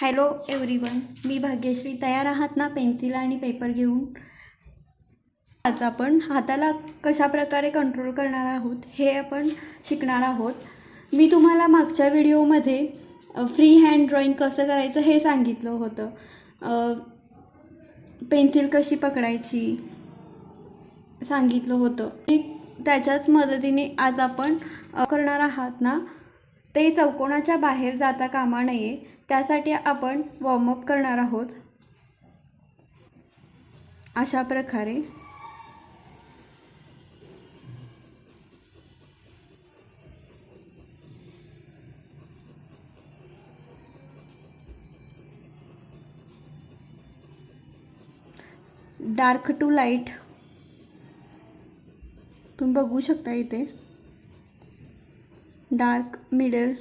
Hello everyone. मी भाग्यश्री. तयार आहात ना? पेन्सिल आणि पेपर घेऊन? आज आपण हाताला कशा प्रकारे कंट्रोल करणार आहोत हे आपण शिकणार आहोत. मी तुम्हाला मागच्या व्हिडिओमध्ये फ्री हँड ड्रॉईंग कसं करायचं हे सांगितलं होतं. पेन्सिल कशी पकडायची सांगितलं होतं. त्याच्याच मदतीने आज आपण करणार आहात ना? ते चौकोनाच्या बाहेर जाता कामा नये त्यासाठी आपण वॉर्मअप करणार आहोत. अशा प्रकारे. डार्क टू लाइट तुम्ही बघू शकता इथे. डार्क मिडल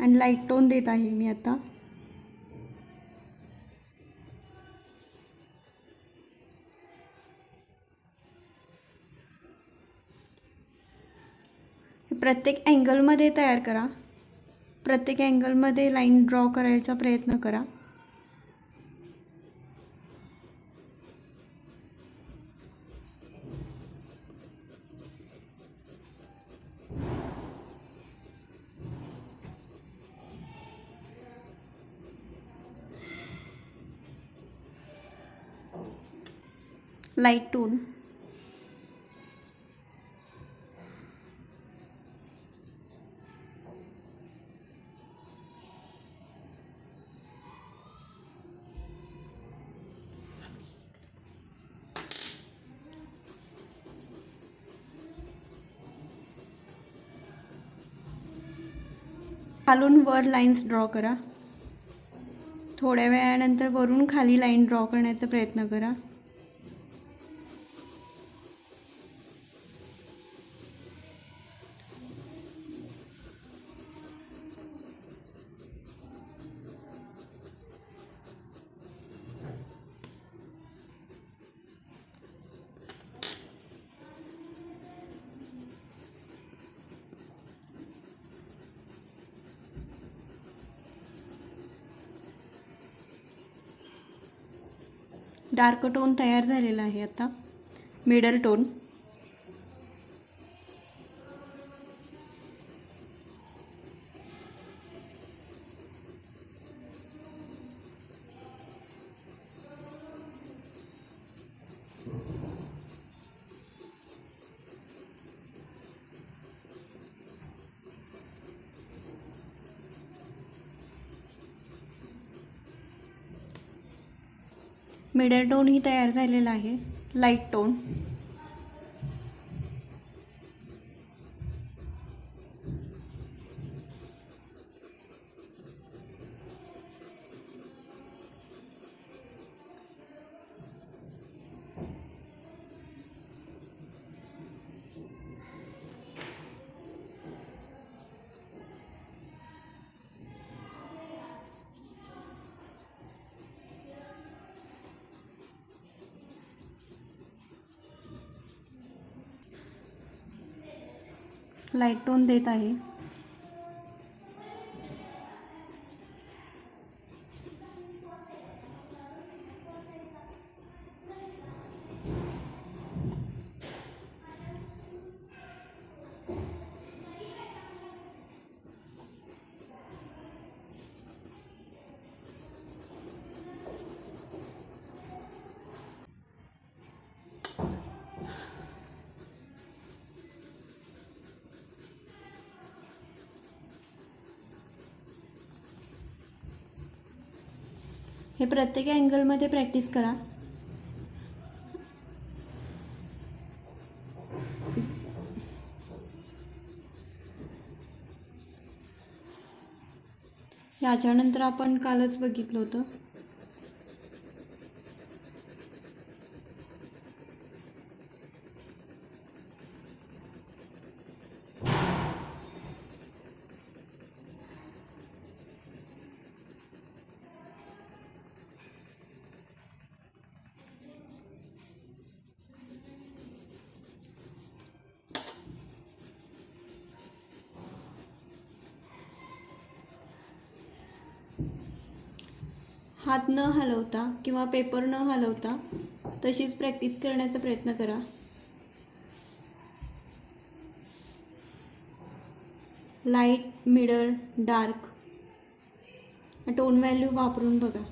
आणि लाइट टोन देत आहे मी आता. प्रत्येक अँगलमध्ये तयार करा. प्रत्येक अँगलमध्ये लाईन ड्रॉ करायचा प्रयत्न करा. लाइट टोन खालून वर लाईन्स ड्रॉ करा. थोड्या वेळानंतर वरून खाली लाईन ड्रॉ करण्याचा प्रयत्न करा. डार्क टोन तयार झालेला आहे आता. Middle tone. मिडल टोन ही तयार झालेला आहे. Light tone. लाइट टोन देत आहे. हे प्रत्येक अँगलमध्ये प्रॅक्टिस करा. याच्यानंतर आपण कालच बघितलं होतं. हात न हलवता किंवा पेपर न हलवता तशीच प्रॅक्टिस करण्याचा प्रयत्न करा. Light middle dark tone value वापरून बघा.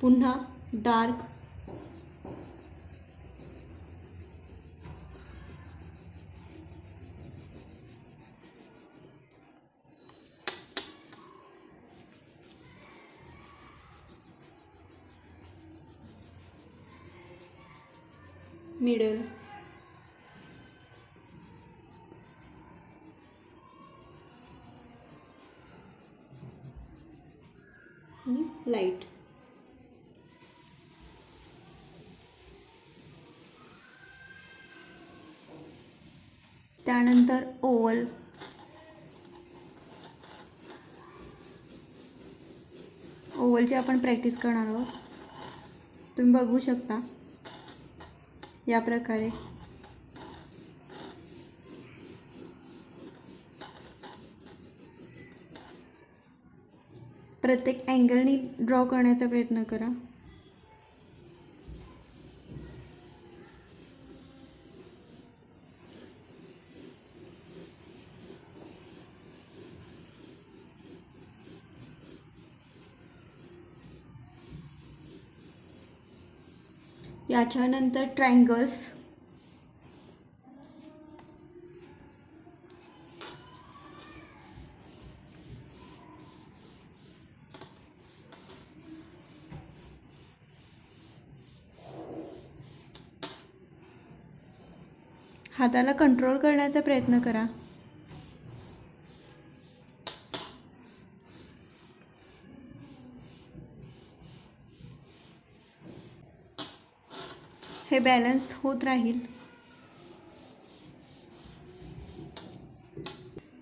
पुन्हा डार्क मिडल. आणि लाइट त्यानंतर ओवल ओवलची आपण प्रॅक्टिस करणार आहोत. तुम्ही बघू शकता. या प्रकारे. प्रत्येक अँगलनी ड्रॉ करण्याचा प्रयत्न करा. याच्यानंतर ट्रँगल्स हाताला कंट्रोल करण्याचा प्रयत्न करा. हे बॅलन्स होत राहील.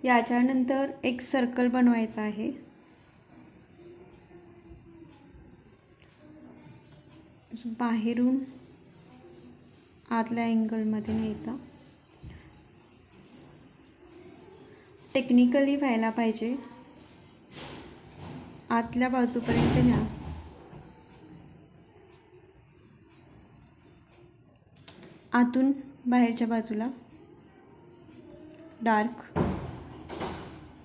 याच्यानंतर एक सर्कल बनवायचा आहे. बाहेरून आतल्या अँगलमध्ये न्यायचा. टेक्निकली व्हायला पाहिजे. आतल्या बाजूपर्यंत न्या. आतून बाहेरच्या बाजूला. डार्क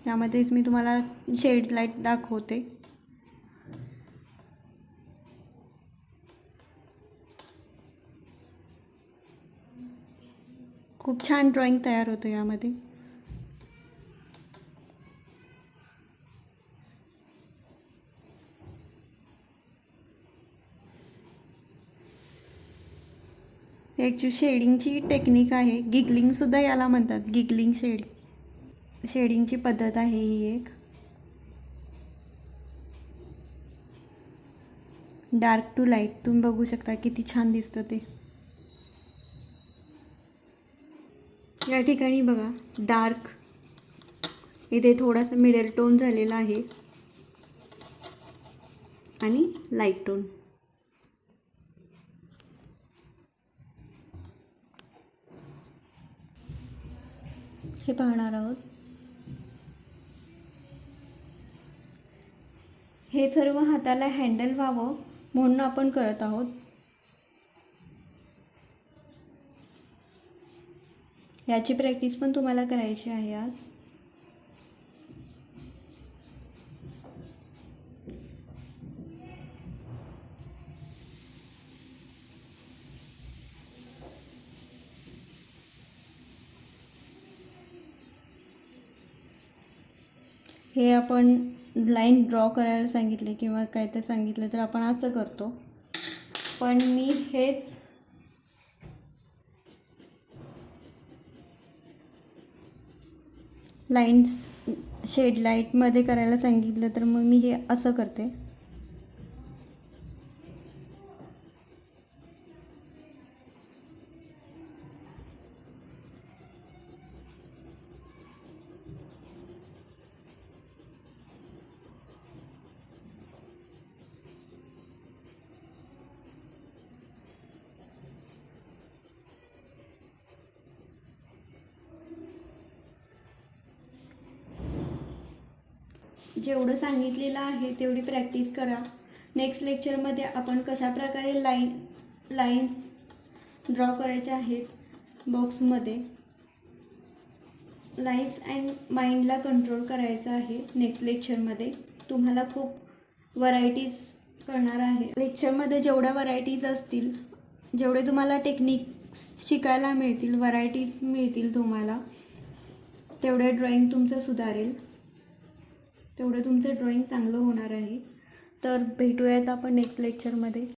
यामध्येच मी तुम्हाला शेड लाइट दाखवते. खूप छान ड्रॉइंग तयार होतं यामध्ये. याची शेडिंगची टेक्निक आहे. गिगलिंगसुद्धा याला म्हणतात. गिगलिंग शेडिंग शेडिंगची पद्धत आहे ही एक. डार्क टू लाइट तुम्ही बघू शकता किती छान दिसतं ते. या ठिकाणी बघा. डार्क इथे थोडासा मिडल टोन झालेला आहे. आणि लाइट टोन हे पाहणार आहोत. हे सर्व हाताला हँडल व्हावं म्हणून आपण करत आहोत. याची प्रॅक्टिस पण तुम्हाला करायची आहे आज. हे आपण लाईन ड्रॉ करायला सांगितले किंवा काय ते सांगितलं तर आपण असं करतो. पण मी हेच लाईन्स शेड लाईटमध्ये करायला सांगितलं तर मग मी हे असं करते. जेवढं सांगितलेलं आहे तेवढी प्रॅक्टिस करा. नेक्स्ट लेक्चरमध्ये आपण कशाप्रकारे लाईन लाईन्स ड्रॉ करायच्या आहेत? बॉक्समध्ये लाईन्स अँड माइंडला कंट्रोल करायचं आहे नेक्स्ट लेक्चरमध्ये तुम्हाला खूप व्हरायटीज कळणार आहे. लेक्चरमध्ये जेवढ्या व्हरायटीज असतील जेवढे तुम्हाला टेक्निक्स शिकायला मिळतील व्हरायटीज मिळतील तुम्हाला तेवढे ड्रॉइंग तुमचं सुधारेल. तेवढं तुमचं ड्रॉईंग चांगलं होणार आहे. तर भेटूयात आपण नेक्स्ट लेक्चरमध्ये